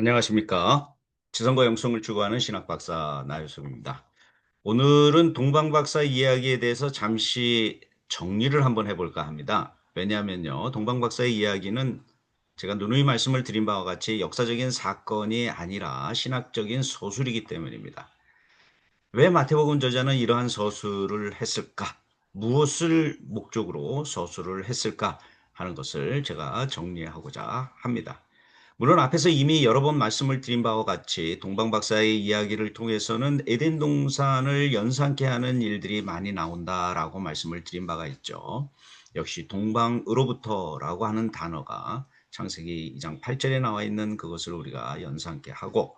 안녕하십니까. 지성과 영성을 추구하는 신학 박사 나유섭입니다. 오늘은 동방 박사 이야기에 대해서 잠시 정리를 한번 해볼까 합니다. 왜냐하면요. 동방 박사의 이야기는 제가 누누이 말씀을 드린 바와 같이 역사적인 사건이 아니라 신학적인 소설이기 때문입니다. 왜 마태복음 저자는 이러한 서술을 했을까? 무엇을 목적으로 서술을 했을까? 하는 것을 제가 정리하고자 합니다. 물론 앞에서 이미 여러 번 말씀을 드린 바와 같이 동방 박사의 이야기를 통해서는 에덴 동산을 연상케 하는 일들이 많이 나온다라고 말씀을 드린 바가 있죠. 역시 동방으로부터라고 하는 단어가 창세기 2장 8절에 나와 있는 그것을 우리가 연상케 하고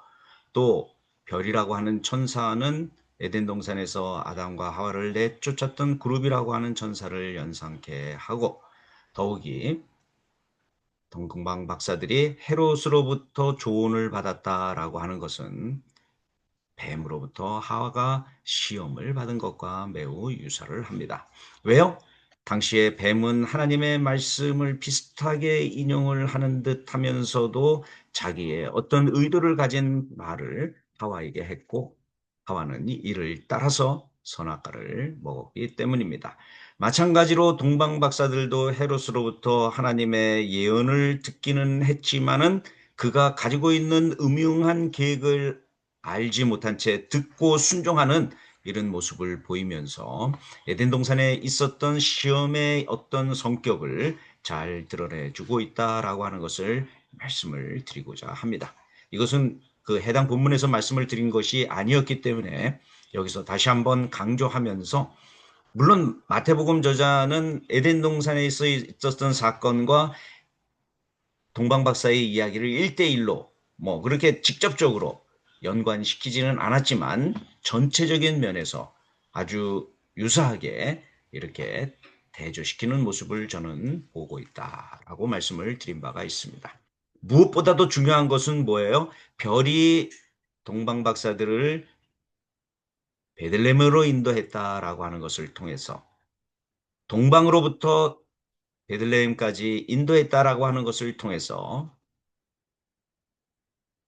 또 별이라고 하는 천사는 에덴 동산에서 아담과 하와를 내쫓았던 그룹이라고 하는 천사를 연상케 하고 더욱이 동궁방 박사들이 헤롯으로부터 조언을 받았다라고 하는 것은 뱀으로부터 하와가 시험을 받은 것과 매우 유사를 합니다. 왜요? 당시에 뱀은 하나님의 말씀을 비슷하게 인용을 하는 듯 하면서도 자기의 어떤 의도를 가진 말을 하와에게 했고 하와는 이를 따라서 선악과를 먹었기 때문입니다. 마찬가지로 동방 박사들도 헤롯으로부터 하나님의 예언을 듣기는 했지만은 그가 가지고 있는 음흉한 계획을 알지 못한 채 듣고 순종하는 이런 모습을 보이면서 에덴 동산에 있었던 시험의 어떤 성격을 잘 드러내주고 있다라고 하는 것을 말씀을 드리고자 합니다. 이것은 그 해당 본문에서 말씀을 드린 것이 아니었기 때문에 여기서 다시 한번 강조하면서 물론 마태복음 저자는 에덴 동산에 있었던 사건과 동방 박사의 이야기를 1대1로 뭐 그렇게 직접적으로 연관시키지는 않았지만 전체적인 면에서 아주 유사하게 이렇게 대조시키는 모습을 저는 보고 있다라고 말씀을 드린 바가 있습니다. 무엇보다도 중요한 것은 뭐예요? 별이 동방 박사들을 베들레헴으로 인도했다라고 하는 것을 통해서 동방으로부터 베들레헴까지 인도했다라고 하는 것을 통해서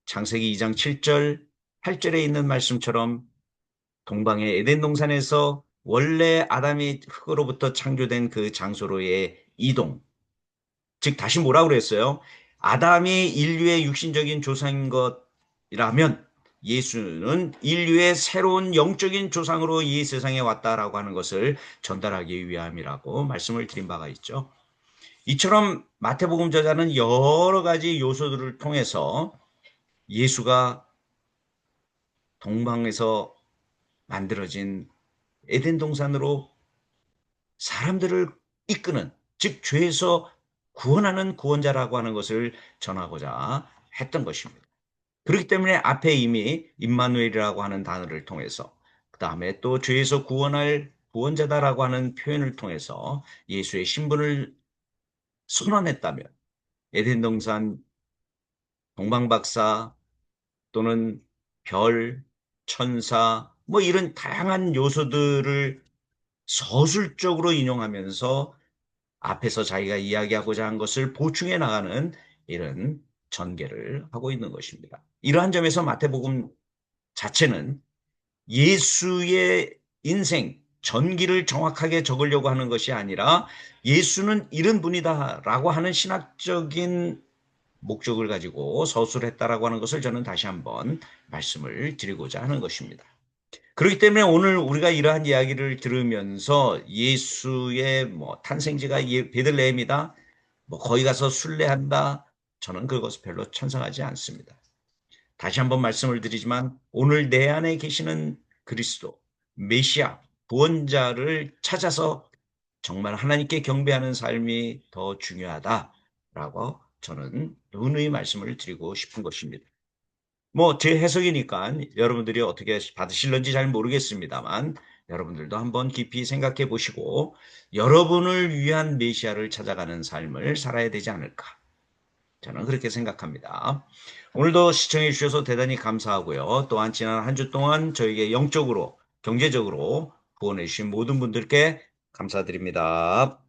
창세기 2장 7절, 8절에 있는 말씀처럼 동방의 에덴 동산에서 원래 아담이 흙으로부터 창조된 그 장소로의 이동. 즉 다시 뭐라고 그랬어요? 아담이 인류의 육신적인 조상인 것이라면 예수는 인류의 새로운 영적인 조상으로 이 세상에 왔다라고 하는 것을 전달하기 위함이라고 말씀을 드린 바가 있죠. 이처럼 마태복음 저자는 여러 가지 요소들을 통해서 예수가 동방에서 만들어진 에덴 동산으로 사람들을 이끄는 즉 죄에서 구원하는 구원자라고 하는 것을 전하고자 했던 것입니다. 그렇기 때문에 앞에 이미 임마누엘이라고 하는 단어를 통해서 그 다음에 또 죄에서 구원할 구원자다라고 하는 표현을 통해서 예수의 신분을 선언했다면 에덴 동산 동방박사 또는 별, 천사 뭐 이런 다양한 요소들을 서술적으로 인용하면서 앞에서 자기가 이야기하고자 한 것을 보충해 나가는 이런 전개를 하고 있는 것입니다. 이러한 점에서 마태복음 자체는 예수의 인생, 전기를 정확하게 적으려고 하는 것이 아니라 예수는 이런 분이다라고 하는 신학적인 목적을 가지고 서술했다라고 하는 것을 저는 다시 한번 말씀을 드리고자 하는 것입니다. 그렇기 때문에 오늘 우리가 이러한 이야기를 들으면서 예수의 뭐 탄생지가 베들레헴이다, 뭐 거기 가서 순례한다, 저는 그것을 별로 찬성하지 않습니다. 다시 한번 말씀을 드리지만 오늘 내 안에 계시는 그리스도, 메시아, 구원자를 찾아서 정말 하나님께 경배하는 삶이 더 중요하다라고 저는 누누이 말씀을 드리고 싶은 것입니다. 뭐 제 해석이니까 여러분들이 어떻게 받으실런지 잘 모르겠습니다만 여러분들도 한번 깊이 생각해 보시고 여러분을 위한 메시아를 찾아가는 삶을 살아야 되지 않을까 저는 그렇게 생각합니다. 오늘도 시청해 주셔서 대단히 감사하고요. 또한 지난 한 주 동안 저에게 영적으로, 경제적으로 후원해 주신 모든 분들께 감사드립니다.